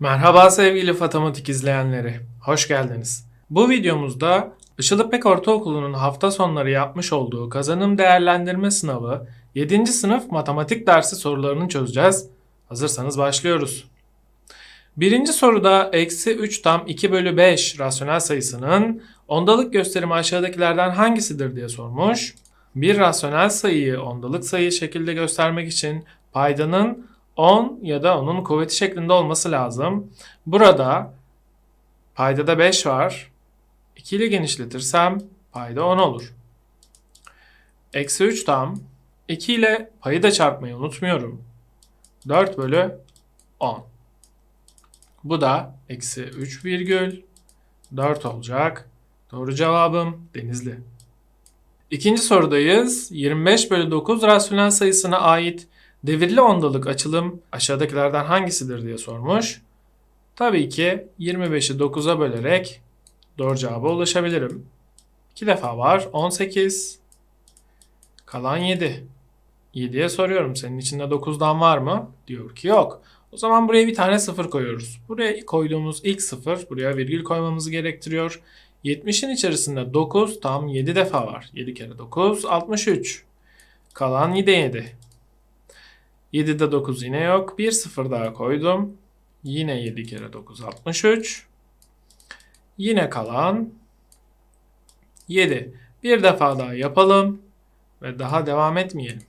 Merhaba sevgili matematik izleyenleri. Hoş geldiniz. Bu videomuzda Işılıpek Ortaokulu'nun hafta sonları yapmış olduğu kazanım değerlendirme sınavı 7. sınıf matematik dersi sorularını çözeceğiz. Hazırsanız başlıyoruz. Birinci soruda eksi 3 tam 2 bölü 5 rasyonel sayısının ondalık gösterimi aşağıdakilerden hangisidir diye sormuş. Bir rasyonel sayıyı ondalık sayı şekilde göstermek için paydanın 10 ya da onun kuvveti şeklinde olması lazım. Burada paydada 5 var. 2 ile genişletirsem payda 10 olur. Eksi 3 tam. 2 ile payı da çarpmayı unutmuyorum. 4 bölü 10. Bu da eksi 3 virgül 4 olacak. Doğru cevabım Denizli. İkinci sorudayız. 25 bölü 9 rasyonel sayısına ait devirli ondalık açılım aşağıdakilerden hangisidir diye sormuş. Tabii ki 25'i 9'a bölerek doğru cevaba ulaşabilirim. 2 defa var 18. Kalan 7. 7'ye soruyorum senin içinde 9'dan var mı? Diyor ki yok. O zaman buraya bir tane 0 koyuyoruz. Buraya koyduğumuz ilk 0 buraya virgül koymamızı gerektiriyor. 70'in içerisinde 9 tam 7 defa var. 7 kere 9 63. Kalan yine 7. 7'de 9 yine yok. Bir 0 daha koydum. Yine 7 kere 9 63. Yine kalan 7. Bir defa daha yapalım ve daha devam etmeyelim.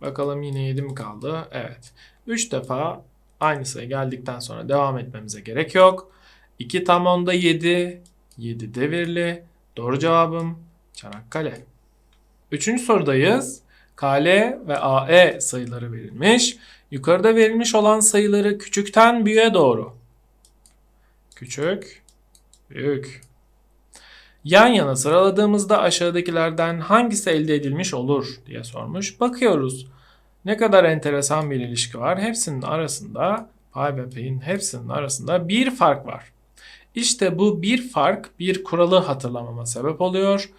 Bakalım yine 7 mi kaldı? Evet. 3 defa aynı sayı geldikten sonra devam etmemize gerek yok. 2 tam onda 7. 7 devirli. Doğru cevabım Çanakkale. Üçüncü sorudayız. KL ve AE sayıları verilmiş. Yukarıda verilmiş olan sayıları küçükten büyüğe doğru. Küçük, büyük. Yan yana sıraladığımızda aşağıdakilerden hangisi elde edilmiş olur diye sormuş. Bakıyoruz. Ne kadar enteresan bir ilişki var. Hepsinin arasında, pay ve payın hepsinin arasında bir fark var. İşte bu bir fark bir kuralı hatırlamama sebep oluyor.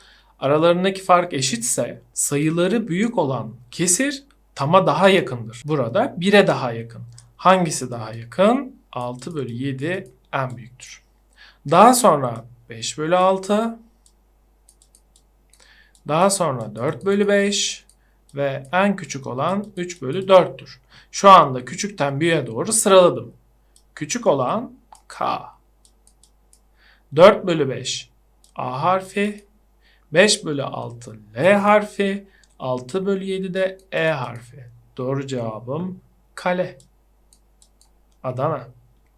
Aralarındaki fark eşitse sayıları büyük olan kesir tama daha yakındır. Burada 1'e daha yakın. Hangisi daha yakın? 6 bölü 7 en büyüktür. Daha sonra 5 bölü 6. Daha sonra 4 bölü 5 ve en küçük olan 3 bölü 4'tür. Şu anda küçükten büyüğe doğru sıraladım. Küçük olan K. 4 bölü 5 A harfi, 5 bölü 6 L harfi, 6 bölü 7 de E harfi. Doğru cevabım kale. Adana.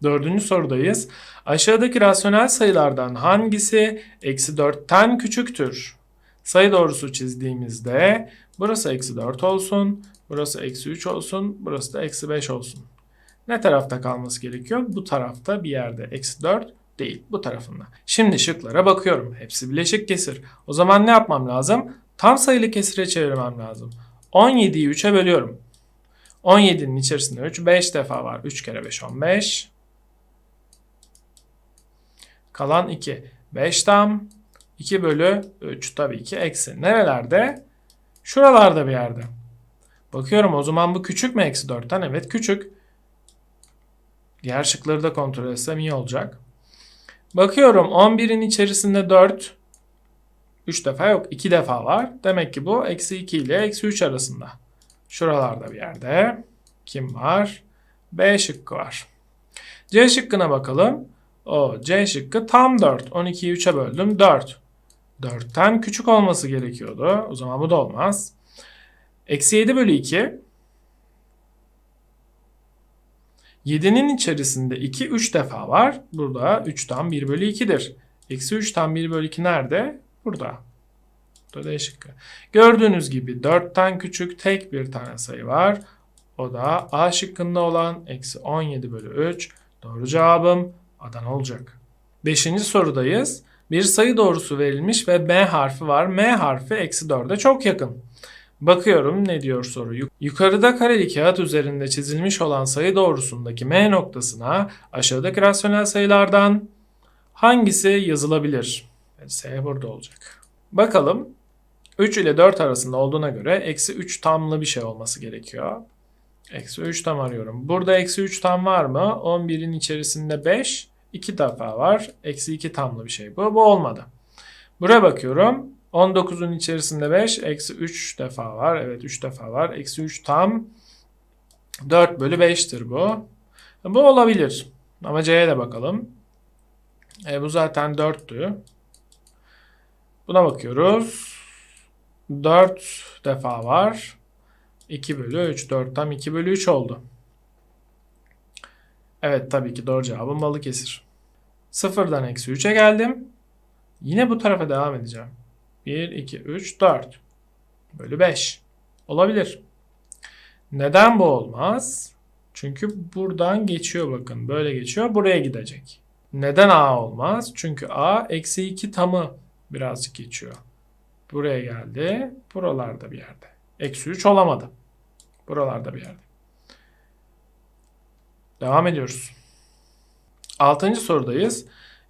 Dördüncü sorudayız. Aşağıdaki rasyonel sayılardan hangisi eksi 4'ten küçüktür? Sayı doğrusu çizdiğimizde burası eksi 4 olsun, burası eksi 3 olsun, burası da eksi 5 olsun. Ne tarafta kalması gerekiyor? Bu tarafta bir yerde eksi 4 değil bu tarafında. Şimdi şıklara bakıyorum. Hepsi bileşik kesir. O zaman ne yapmam lazım? Tam sayılı kesire çevirmem lazım. 17'yi 3'e bölüyorum. 17'nin içerisinde 3, 5 defa var. 3 kere 5, 15. Kalan 2. 5 tam. 2 bölü 3 tabii ki eksi. Nerelerde? Şuralarda bir yerde. Bakıyorum o zaman bu küçük mü eksi 4'ten? Evet küçük. Diğer şıkları da kontrol etsem iyi olacak. Bakıyorum 11'in içerisinde 4 3 defa yok 2 defa var. Demek ki bu eksi 2 ile eksi 3 arasında. Şuralarda bir yerde. Kim var? B şıkkı var. C şıkkına bakalım. O C şıkkı tam 4. 12'yi 3'e böldüm 4. 4'ten küçük olması gerekiyordu. O zaman bu da olmaz. Eksi 7 bölü 2. 7'nin içerisinde 2 3 defa var. Burada 3'ten 1 bölü 2'dir. Eksi 3'ten 1 bölü 2 nerede? Burada. Burada D şıkkı. Gördüğünüz gibi 4'ten küçük tek bir tane sayı var. O da A şıkkında olan eksi 17 bölü 3. Doğru cevabım Adana olacak. Beşinci sorudayız. Bir sayı doğrusu verilmiş ve M harfi var. M harfi eksi 4'e çok yakın. Bakıyorum ne diyor soru. Yukarıda kareli kağıt üzerinde çizilmiş olan sayı doğrusundaki M noktasına aşağıdaki rasyonel sayılardan hangisi yazılabilir? S burada olacak. Bakalım 3 ile 4 arasında olduğuna göre eksi 3 tamlı bir şey olması gerekiyor. Eksi 3 tam arıyorum. Burada eksi 3 tam var mı? 11'in içerisinde 5. 2 defa var. Eksi 2 tamlı bir şey bu. Bu olmadı. Buraya bakıyorum. 19'un içerisinde 5. Eksi 3 defa var. Evet 3 defa var. Eksi 3 tam 4 bölü 5'tir bu. Bu olabilir. Ama C'ye de bakalım. E, bu zaten 4'tü. Buna bakıyoruz. 4 defa var. 2 bölü 3. 4 tam 2 bölü 3 oldu. Evet tabii ki doğru cevabım Balıkesir. Sıfırdan eksi 3'e geldim. Yine bu tarafa devam edeceğim. 1, 2, 3, 4 bölü 5. Olabilir. Neden bu olmaz? Çünkü buradan geçiyor bakın. Böyle geçiyor. Buraya gidecek. Neden A olmaz? Çünkü A eksi 2 tamı birazcık geçiyor. Buraya geldi. Buralarda bir yerde. Eksi 3 olamadı. Buralarda bir yerde. Devam ediyoruz. Altıncı sorudayız.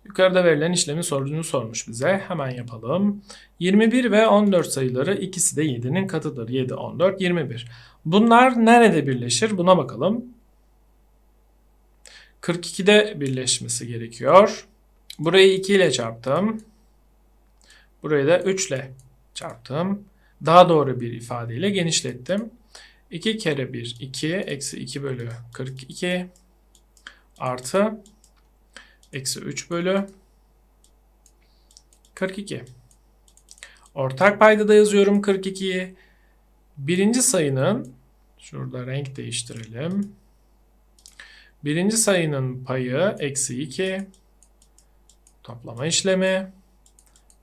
Yukarıda verilen işlemin sonucunu sormuş bize. Hemen yapalım. 21 ve 14 sayıları ikisi de 7'nin katıdır. 7, 14, 21. Bunlar nerede birleşir? Buna bakalım. 42'de birleşmesi gerekiyor. Burayı 2 ile çarptım. Burayı da 3 ile çarptım. Daha doğru bir ifadeyle genişlettim. 2 kere 1 2 eksi 2 bölü 42 artı eksi 3 bölü 42. Ortak paydada yazıyorum 42'yi. Birinci sayının şurada renk değiştirelim. Birinci sayının payı eksi 2 toplama işlemi.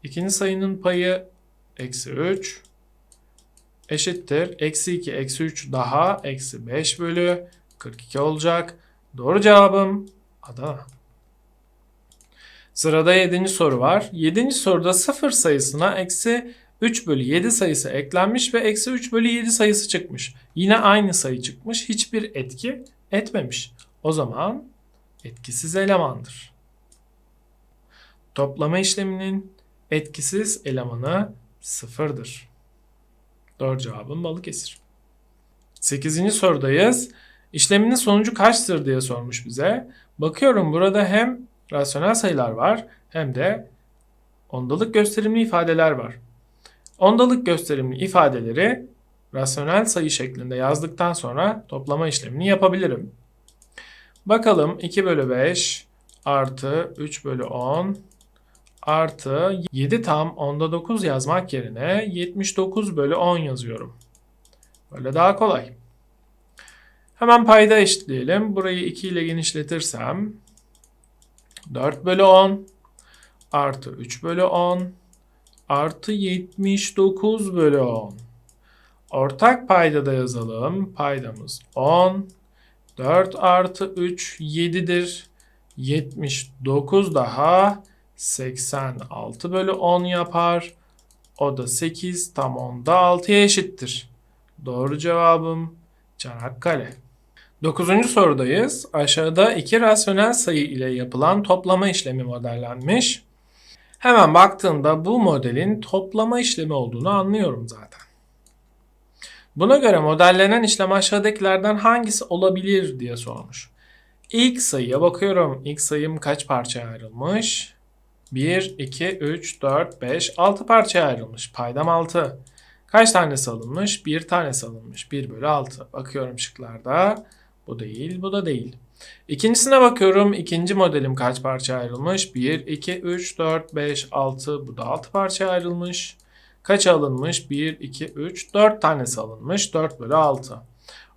İkinci sayının payı eksi 3 eşittir. Eksi 2 eksi 3 daha eksi 5 bölü 42 olacak. Doğru cevabım Adana. Sırada 7. soru var. 7. soruda 0 sayısına eksi 3 bölü 7 sayısı eklenmiş ve eksi 3 bölü 7 sayısı çıkmış. Yine aynı sayı çıkmış. Hiçbir etki etmemiş. O zaman etkisiz elemandır. Toplama işleminin etkisiz elemanı sıfırdır. Doğru cevabım Balıkesir. 8. sorudayız. İşleminin sonucu kaçtır diye sormuş bize. Bakıyorum burada hem rasyonel sayılar var hem de ondalık gösterimli ifadeler var. Ondalık gösterimli ifadeleri rasyonel sayı şeklinde yazdıktan sonra toplama işlemini yapabilirim. Bakalım 2 bölü 5 artı 3 bölü 10 artı 7 tam onda 9 yazmak yerine 79 bölü 10 yazıyorum. Böyle daha kolay. Hemen payda eşitleyelim. Burayı 2 ile genişletirsem 4 bölü 10 artı 3 bölü 10 artı 79 bölü 10. Ortak payda da yazalım. Paydamız 10. 4 artı 3 7'dir. 79 daha 86 bölü 10 yapar. O da 8 tam 10'da 6'ya eşittir. Doğru cevabım Çanakkale. 9. sorudayız. Aşağıda iki rasyonel sayı ile yapılan toplama işlemi modellenmiş. Hemen baktığımda bu modelin toplama işlemi olduğunu anlıyorum zaten. Buna göre modellenen işlem aşağıdakilerden hangisi olabilir diye sormuş. İlk sayıya bakıyorum. İlk sayım kaç parçaya ayrılmış? 1, 2, 3, 4, 5, 6 parçaya ayrılmış. Paydam 6. Kaç tanesi alınmış? Bir tanesi alınmış. 1 bölü 6. Bakıyorum şıklarda. Bu değil, bu da değil. İkincisine bakıyorum. İkinci modelim kaç parça ayrılmış? 1, 2, 3, 4, 5, 6. Bu da 6 parça ayrılmış. Kaç alınmış? 1, 2, 3, 4 tanesi alınmış. 4 bölü 6.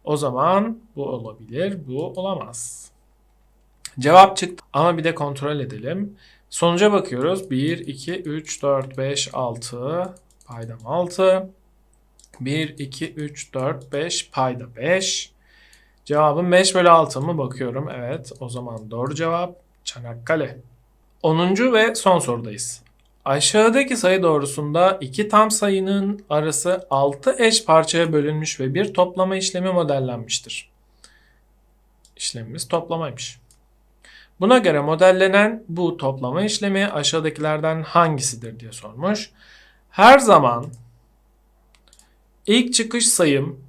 O zaman bu olabilir, bu olamaz. Cevap çıktı ama bir de kontrol edelim. Sonuca bakıyoruz. 1, 2, 3, 4, 5, 6. Paydam 6. 1, 2, 3, 4, 5. Payda 5. Cevabım 5 bölü 6 mı? Bakıyorum. Evet. O zaman doğru cevap Çanakkale. 10. ve son sorudayız. Aşağıdaki sayı doğrusunda iki tam sayının arası 6 eş parçaya bölünmüş ve bir toplama işlemi modellenmiştir. İşlemimiz toplamaymış. Buna göre modellenen bu toplama işlemi aşağıdakilerden hangisidir diye sormuş. Her zaman ilk çıkış sayım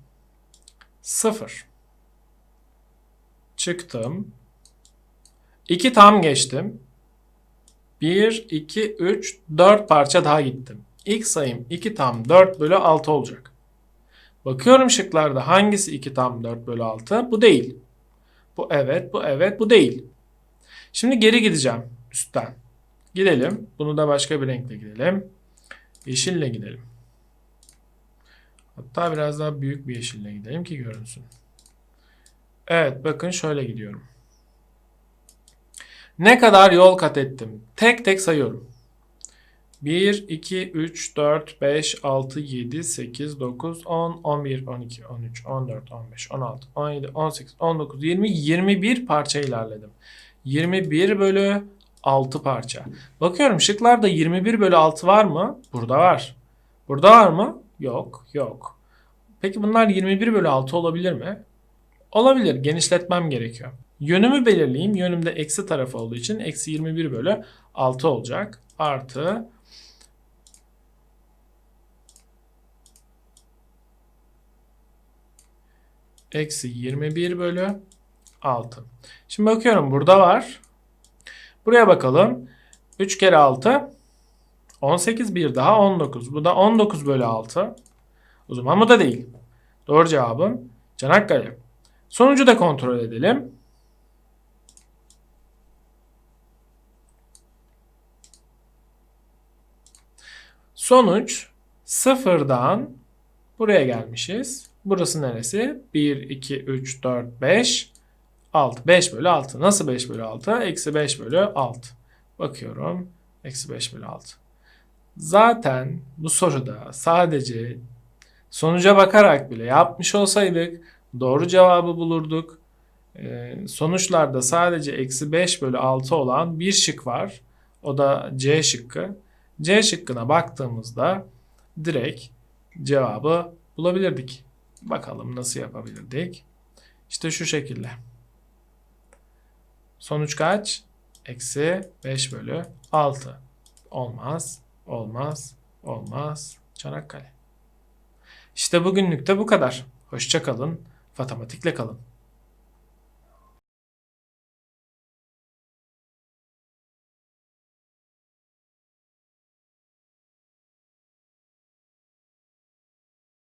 0. Çıktım. 2 tam geçtim. 1, 2, 3, 4 parça daha gittim. İlk sayım 2 tam 4 bölü 6 olacak. Bakıyorum şıklarda hangisi 2 tam 4 bölü 6? Bu değil. Bu evet, bu evet, bu değil. Şimdi geri gideceğim üstten. Gidelim. Bunu da başka bir renkle gidelim. Yeşille gidelim. Hatta biraz daha büyük bir yeşille gidelim ki görünsün. Evet bakın şöyle gidiyorum. Ne kadar yol kat ettim? Tek tek sayıyorum. 1, 2, 3, 4, 5, 6, 7, 8, 9, 10, 11, 12, 13, 14, 15, 16, 17, 18, 19, 20, 21 parça ilerledim. 21 bölü 6 parça. Bakıyorum şıklarda 21 bölü 6 var mı? Burada var. Burada var mı? Yok, yok. Peki bunlar 21 bölü 6 olabilir mi? Olabilir. Genişletmem gerekiyor. Yönümü belirleyeyim. Yönümde eksi tarafı olduğu için eksi 21 bölü 6 olacak. Artı eksi 21 bölü 6. Şimdi bakıyorum burada var. Buraya bakalım. 3 kere 6 18 bir daha 19. Bu da 19 bölü 6. O zaman bu da değil. Doğru cevabım Çanakkale. Sonucu da kontrol edelim. Sonuç sıfırdan buraya gelmişiz. Burası neresi? 1, 2, 3, 4, 5, 6. 5 bölü 6. Nasıl 5 bölü 6? Eksi 5 bölü 6. Bakıyorum. Eksi 5 bölü 6. Zaten bu soruda sadece sonuca bakarak bile yapmış olsaydık doğru cevabı bulurduk. Ee, sonuçlarda sadece eksi 5 bölü 6 olan bir şık var. O da C şıkkı. C şıkkına baktığımızda direkt cevabı bulabilirdik. Bakalım nasıl yapabilirdik. İşte şu şekilde. Sonuç kaç? Eksi 5 bölü 6. Olmaz, olmaz, olmaz. Çanakkale. İşte bugünlük de bu kadar. Hoşça kalın, matematikle kalın.